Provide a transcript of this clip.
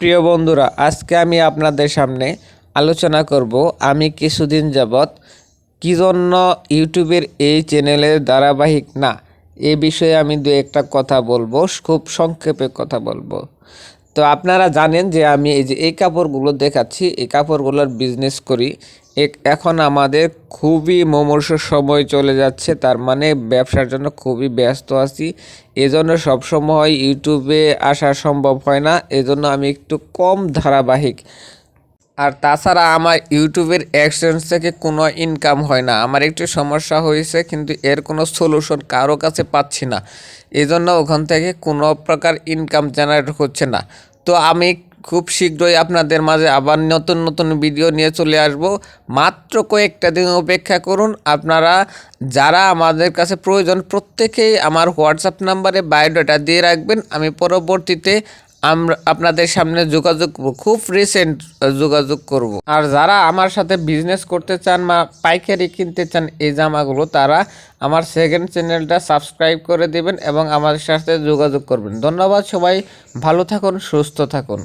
প্রিয় বন্ধুরা, আজকে আমি আপনাদের সামনে আলোচনা করব আমি কিছুদিন যাবৎ কী জন্য ইউটিউবের এই চ্যানেলের ধারাবাহিক না, এ বিষয়ে আমি দু একটা কথা বলব, খুব সংক্ষেপে কথা বলব। তো আপনারা জানেন যে আমি এই যে এই কাপড়গুলো দেখাচ্ছি, এই কাপড়গুলোর বিজনেস করি। এখন আমাদের খুবই মমর্ষ সময় চলে যাচ্ছে, তার মানে ব্যবসার জন্য খুবই ব্যস্ত আছি। এজন্য সবসময় ইউটিউবে আসা সম্ভব হয় না, এজন্য আমি একটু কম ধারাবাহিক। আর তাছাড়া আমার ইউটিউবের অ্যাডসেন্স থেকে কোনো ইনকাম হয় না। আমার একটু সমস্যা হয়েছে, কিন্তু এর কোনো সলিউশন কারও কাছে পাচ্ছি না। এজন্য ওখান থেকে কোনো প্রকার ইনকাম জেনারেট হচ্ছে না। তো আমি খুব শীঘ্রই আপনাদের মাঝে আবার নতুন নতুন ভিডিও নিয়ে চলে আসব। মাত্র কয়েকটা দিন অপেক্ষা করুন। আপনারা যারা আমাদের কাছে প্রয়োজন, প্রত্যেকেই আমার হোয়াটসঅ্যাপ নাম্বারে বায়োডাটা দিয়ে রাখবেন। আমি পরবর্তীতে আমরা, আপনাদের সামনে যোগাযোগ খুব রিসেন্ট যোগাযোগ করব। আর যারা আমার সাথে বিজনেস করতে চান বা পাইকারি কিনতে চান এই জামাগুলো, তারা আমার সেকেন্ড চ্যানেলটা সাবস্ক্রাইব করে দেবেন এবং আমার সাথে যোগাযোগ করবেন। ধন্যবাদ সবাই, ভালো থাকুন, সুস্থ থাকুন।